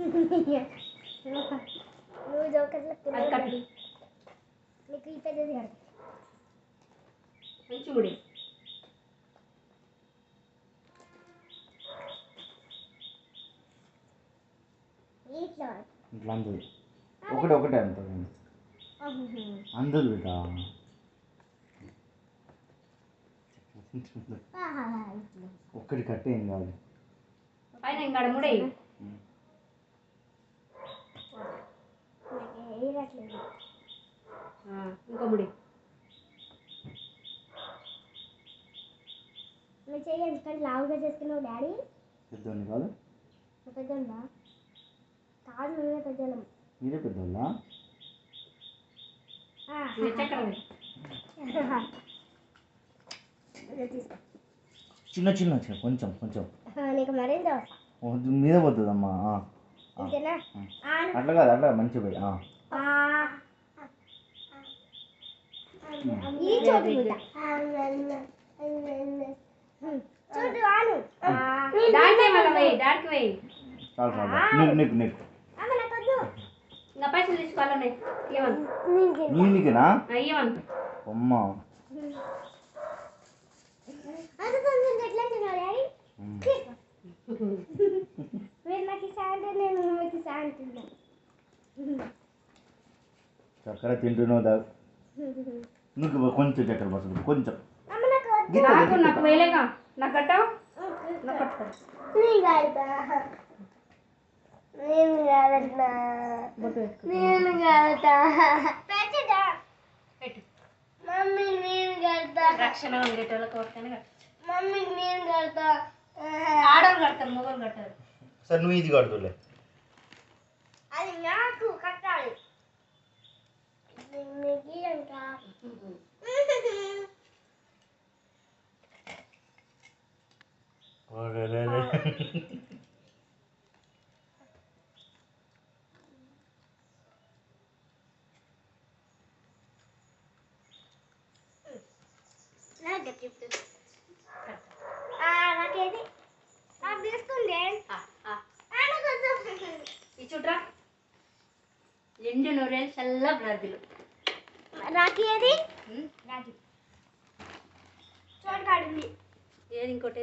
నువ్వు జోకర్ల. నీకు ఈ పెద్దది ముడి ఇట్లా అందదు ఒకటే ఒకటే అంత అందదు బిడ్డ. ఒక్కటి కట్టే ఏం కాదు. పైన ఇంకా ముడి వేయట్లేదు. ఇంకో ముడి. నువ్వు చెయ్యి ఎందుకంటే లావుగా చేసుకున్నావు డాడీ. పెద్దోని కాదు. నువ్వు పెద్దోళ్ళా కాదు నువ్వే పెద్దోళ్ళం. మీరే పెద్దోళ్ళ? చిన్న చిన్న చిన్న కొంచెం కొంచెం. నీకు మీద పోతుందమ్మా. అట్లా కాదు అట్లా మంచిగా పోయి ఆ. ఈ చోటు. చూడు ఆను దానికే మళ్ళీ వేయి దానికి వేయి చాలు చాలు నీకు నీకు నీకు ఇంకా పైసలు తీసుకోవాలనే ఇవ్వను నీ నీకేనా ఇవ్వను అమ్మ చక్కెర తింటున్నావు దా. నీకు కొంచెం చక్కెర పడుతుంది కొంచెం. అమ్మ నాకు నాకు నాకు వేయలేగా? నాకు కట్టావు? నాకు నేను కాదుతా నేను మమ్మీ నేను కడతా. రక్షణ ఉండేటోళ్ళకి కట్టు మమ్మీ నేను కడతా. ఆడవాళ్ళు కడతారు మొగలు కట్టారు సరే నువ్వు ఇది కడుతులే. అది నాకు రెండు నూరేళ్ళు చల్ల బ్లడ్లు రాఖీ ఏది? రాఖీ. చోటు కాడింది. ఏది ఇంకోటి